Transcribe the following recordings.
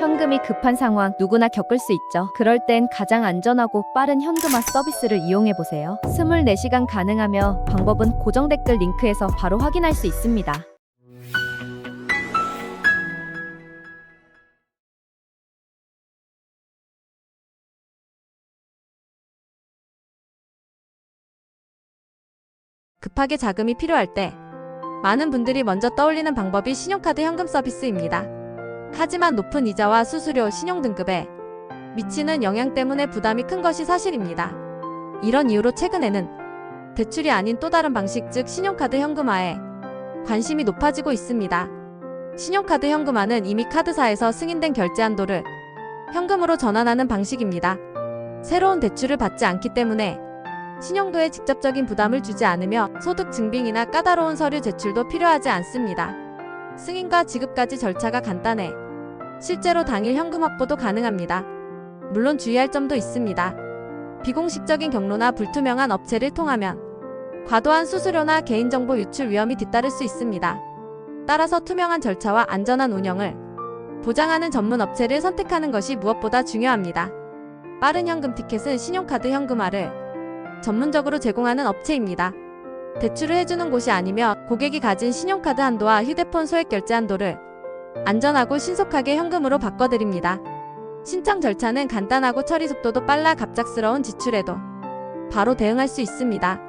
현금이 급한 상황 누구나 겪을 수 있죠. 그럴 땐 가장 안전하고 빠른 현금화 서비스를 이용해 보세요. 24시간 가능하며 방법은 고정 댓글 링크에서 바로 확인할 수 있습니다. 급하게 자금이 필요할 때 많은 분들이 먼저 떠올리는 방법이 신용카드 현금 서비스입니다. 하지만 높은 이자와 수수료, 신용 등급에 미치는 영향 때문에 부담이 큰 것이 사실입니다. 이런 이유로 최근에는 대출이 아닌 또 다른 방식 즉 신용카드 현금화에 관심이 높아지고 있습니다. 신용카드 현금화는 이미 카드사에서 승인된 결제 한도를 현금으로 전환하는 방식입니다. 새로운 대출을 받지 않기 때문에 신용도에 직접적인 부담을 주지 않으며 소득 증빙이나 까다로운 서류 제출도 필요하지 않습니다. 승인과 지급까지 절차가 간단해 실제로 당일 현금 확보도 가능합니다. 물론 주의할 점도 있습니다. 비공식적인 경로나 불투명한 업체를 통하면 과도한 수수료나 개인정보 유출 위험이 뒤따를 수 있습니다. 따라서 투명한 절차와 안전한 운영을 보장하는 전문 업체를 선택하는 것이 무엇보다 중요합니다. 빠른 현금 티켓은 신용카드 현금화를 전문적으로 제공하는 업체입니다. 대출을 해주는 곳이 아니며 고객이 가진 신용카드 한도와 휴대폰 소액 결제 한도를 안전하고 신속하게 현금으로 바꿔드립니다. 신청 절차는 간단하고 처리 속도도 빨라 갑작스러운 지출에도 바로 대응할 수 있습니다.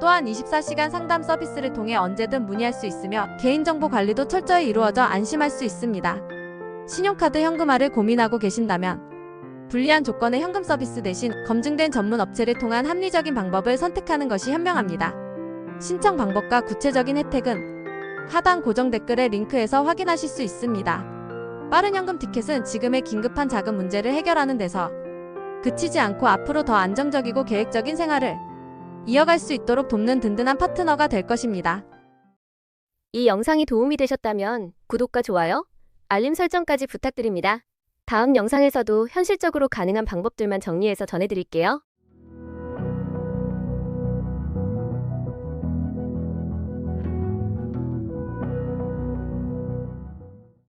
또한 24시간 상담 서비스를 통해 언제든 문의할 수 있으며 개인정보 관리도 철저히 이루어져 안심할 수 있습니다. 신용카드 현금화를 고민하고 계신다면 불리한 조건의 현금 서비스 대신 검증된 전문 업체를 통한 합리적인 방법을 선택하는 것이 현명합니다. 신청 방법과 구체적인 혜택은 하단 고정 댓글의 링크에서 확인하실 수 있습니다. 빠른 현금 티켓은 지금의 긴급한 자금 문제를 해결하는 데서 그치지 않고 앞으로 더 안정적이고 계획적인 생활을 이어갈 수 있도록 돕는 든든한 파트너가 될 것입니다. 이 영상이 도움이 되셨다면 구독과 좋아요, 알림 설정까지 부탁드립니다. 다음 영상에서도 현실적으로 가능한 방법들만 정리해서 전해드릴게요.